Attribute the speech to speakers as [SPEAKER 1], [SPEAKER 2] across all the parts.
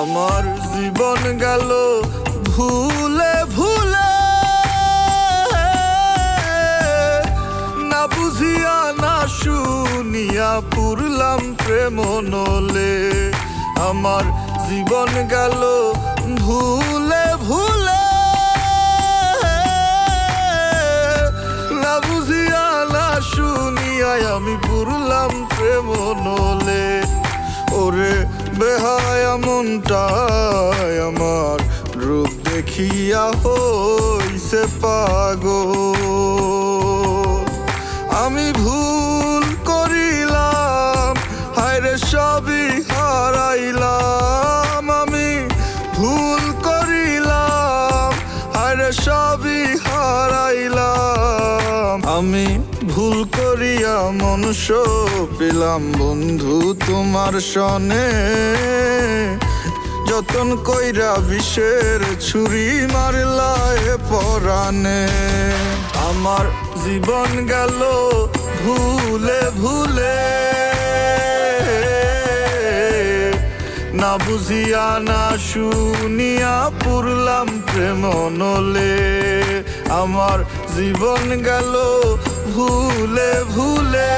[SPEAKER 1] আমার জীবন গেল ভুলে ভুলে। না বুঝিয়া, না শুনিয়া পুরলাম প্রেম নলে। আমার জীবন গেল ভুলে ভুলে। না বুঝিয়া, না শুনিয়াই আমি পুরলাম প্রেম নলে। ওরে বেহায় মনটায় আমার। রূপ দেখিয়া হইছে পাগ আমি ভুল করিলাম হায়রে সবই আমি ভুল করিয়া মনুষ্য পেলাম বন্ধু তোমার সনে। যতন কইরা বিষের ছুরি মারলায় পরানে আমার জীবন গেল ভুলে ভুলে। না বুঝিয়া না শুনিয়া পুরলাম প্রেম নলে। আমার জীবন গেল ভুলে ভুলে।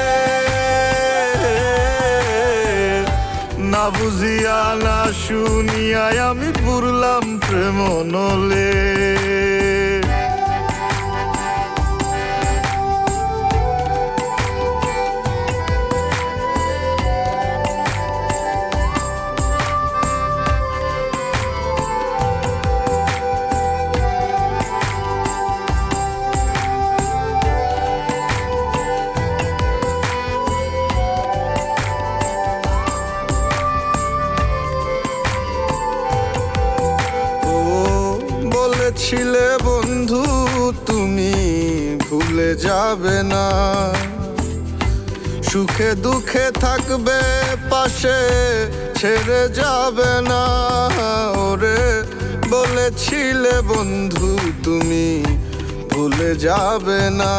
[SPEAKER 1] না বুঝিয়া না শুনিয়ায় আমি পুরলাম প্রেম নলে তুমি ভুলে যাবে না। সুখে দুঃখে থাকবে, পাশে ছেড়ে যাবে না। ওরে বলেছিলে বন্ধু, তুমি ভুলে যাবে না।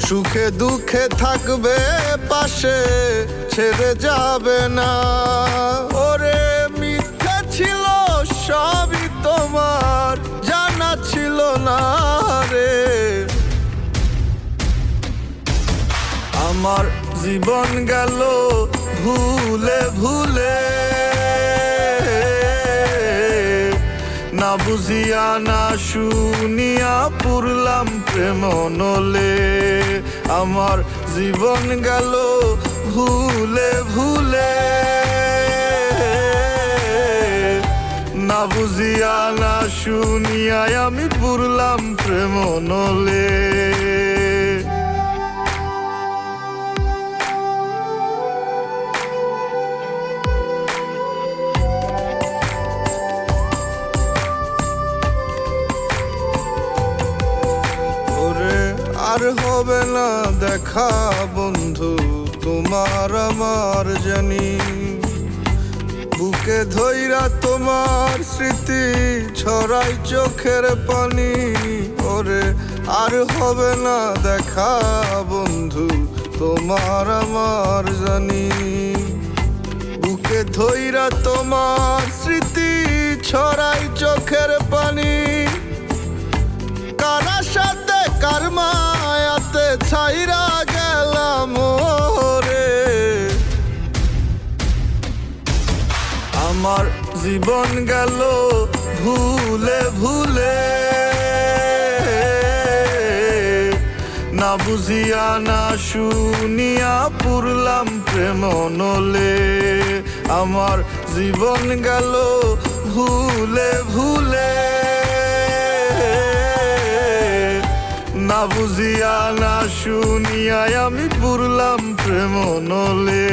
[SPEAKER 1] সুখে দুঃখে থাকবে, পাশে ছেড়ে যাবে না। ওরে মিথ্যা ছিল সবই আমার জীবন গেল ভুলে ভুলে। না বুঝিয়া, না শুনিয়া পুরলাম প্রেম নলে। আমার জীবন গেল ভুলে ভুলে। না বুঝিয়া, না শুনিয়াই আমি পুরলাম প্রেম নলে। আর হবে না দেখা, বন্ধু, তোমার আমার জানি। বুকে ধৈরা তোমার স্মৃতি ছড়াই চোখের পানি। ওরে, আর হবে না দেখা, বন্ধু, তোমার আমার জানি। বুকে ধৈরা তোমার স্মৃতি জীবন গেল ভুলে ভুলে। না বুঝিয়া, না শুনিয়া পুরলাম প্রেম নলে। আমার জীবন গেল ভুলে ভুলে। না বুঝিয়া, না শুনিয়াই আমি পুরলাম প্রেম নলে।